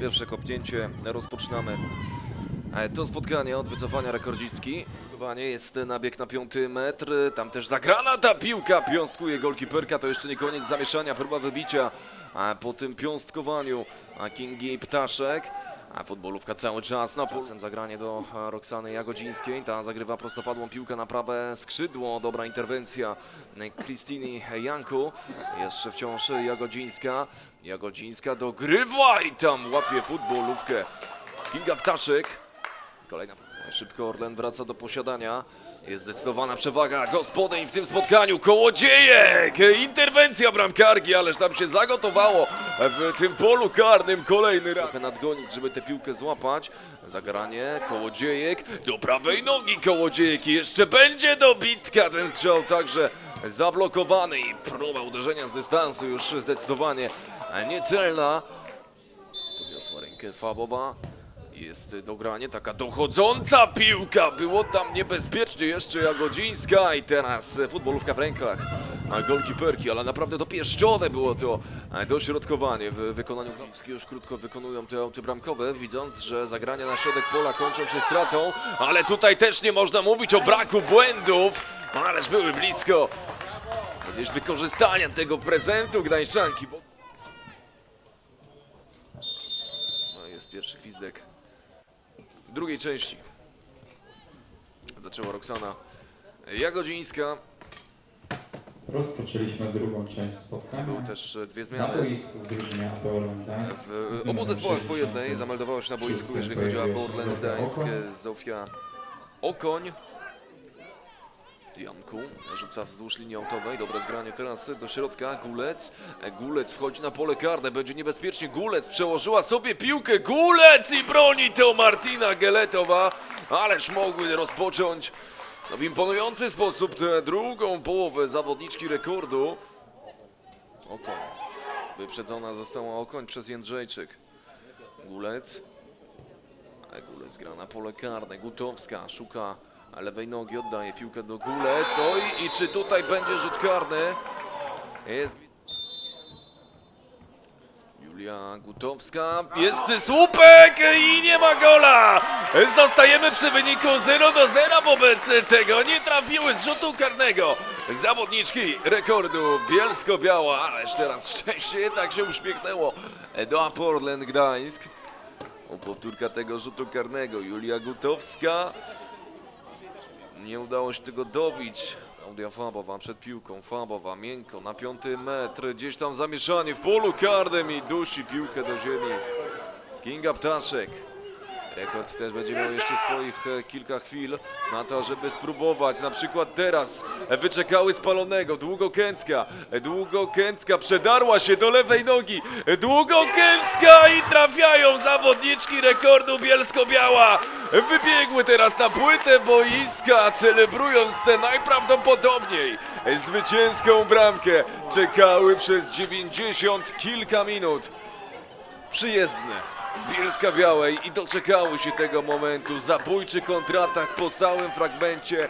pierwsze kopnięcie. Rozpoczynamy e, to spotkanie od wycofania rekordzistki. Wycofanie jest na bieg na piąty metr. Tam też zagrana ta piłka. Piąstkuje golkiperka. To jeszcze nie koniec zamieszania. Próba wybicia po tym piąstkowaniu Kingi Ptaszek. A futbolówka cały czas na czasem zagranie do e, Roxany Jagodzińskiej. Ta zagrywa prostopadłą piłkę na prawe skrzydło. Dobra interwencja e, Kristini Janku. Jeszcze wciąż Jagodzińska. Jagodzińska dogrywa i tam łapie futbolówkę. Kinga Ptaszek. Kolejna. Szybko Orlen wraca do posiadania. Jest zdecydowana przewaga gospodyń w tym spotkaniu. Kołodziejek! Interwencja bramkarki, ależ tam się zagotowało w tym polu karnym kolejny raz. Nadgonić, żeby tę piłkę złapać. Zagranie, Kołodziejek do prawej nogi Kołodziejek jeszcze będzie dobitka. Ten strzał także zablokowany i próba uderzenia z dystansu już zdecydowanie niecelna. Podniosła rękę Faboba. Jest dogranie, taka dochodząca piłka. Było tam niebezpiecznie jeszcze Jagodzińska i teraz futbolówka w rękach golkiperki, ale naprawdę dopieszczone było to dośrodkowanie w wykonaniu Glicki. Już krótko wykonują te auty bramkowe, widząc, że zagrania na środek pola kończą się stratą, ale tutaj też nie można mówić o braku błędów, ależ były blisko gdzieś wykorzystania tego prezentu Gdańszanki. Bo... No jest pierwszy gwizdek drugiej części. Zaczęła Roxana Jagodzińska. Rozpoczęliśmy drugą część spotkania. Były też e, dwie Na zmiany. boisku w drużynie Gdańsk. W obu zespołach po jednej zameldowała się na boisku, jeżeli chodzi o Portland Gdańsk, Zofia Okoń. Janku rzuca wzdłuż linii autowej, dobre zgranie teraz do środka, Gulec, Gulec wchodzi na pole karne, będzie niebezpiecznie, Gulec przełożyła sobie piłkę, Gulec i broni to Martina Geletowa, ależ mogły rozpocząć w imponujący sposób tę drugą połowę zawodniczki rekordu. Okoń. Wyprzedzona została Okoń przez Jędrzejczyk. Gulec. Ale Gulec gra na pole karne. Gutowska szuka lewej nogi, oddaje piłkę do Gulec. Oj, i czy tutaj będzie rzut karny? Jest... Julia Gutowska. Jest słupek i nie ma gola! Zostajemy przy wyniku 0 do 0 wobec tego. Nie trafiły z rzutu karnego. Zawodniczki rekordu Bielsko-Biała, ależ teraz szczęście jednak się uśmiechnęło do Aporlen Gdańsk. Powtórka tego rzutu karnego. Julia Gutowska. Nie udało się tego dobić. Klaudia Fabowa przed piłką. Fabowa miękko na piąty metr. Gdzieś tam zamieszanie w polu karnym i dusi piłkę do ziemi. Kinga Ptaszek. Rekord też będzie miał jeszcze swoich e, kilka chwil na to, żeby spróbować. Na przykład teraz wyczekały spalonego. Długokęcka. Długokęcka przedarła się do lewej nogi. Długokęcka i trafiają zawodniczki rekordu Bielsko-Biała. Wybiegły teraz na płytę boiska, celebrując tę najprawdopodobniej zwycięską bramkę. Czekały przez 90 kilka minut przyjezdne z Bielska Białej i doczekały się tego momentu. Zabójczy kontratak po stałym fragmencie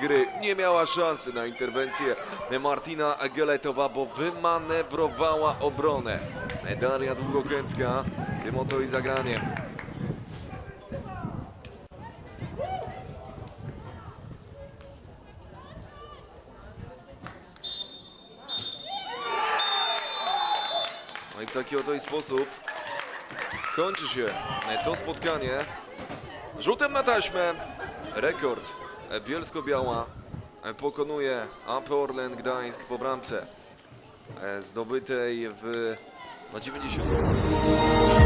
gry. Nie miała szansy na interwencję Martina Geletowa, bo wymanewrowała obronę. Daria Długokęcka, tym oto i zagranie. No i w taki oto sposób kończy się to spotkanie rzutem na taśmę. Rekord Bielsko-Biała pokonuje AP Orlen Gdańsk po bramce e, zdobytej w no 90.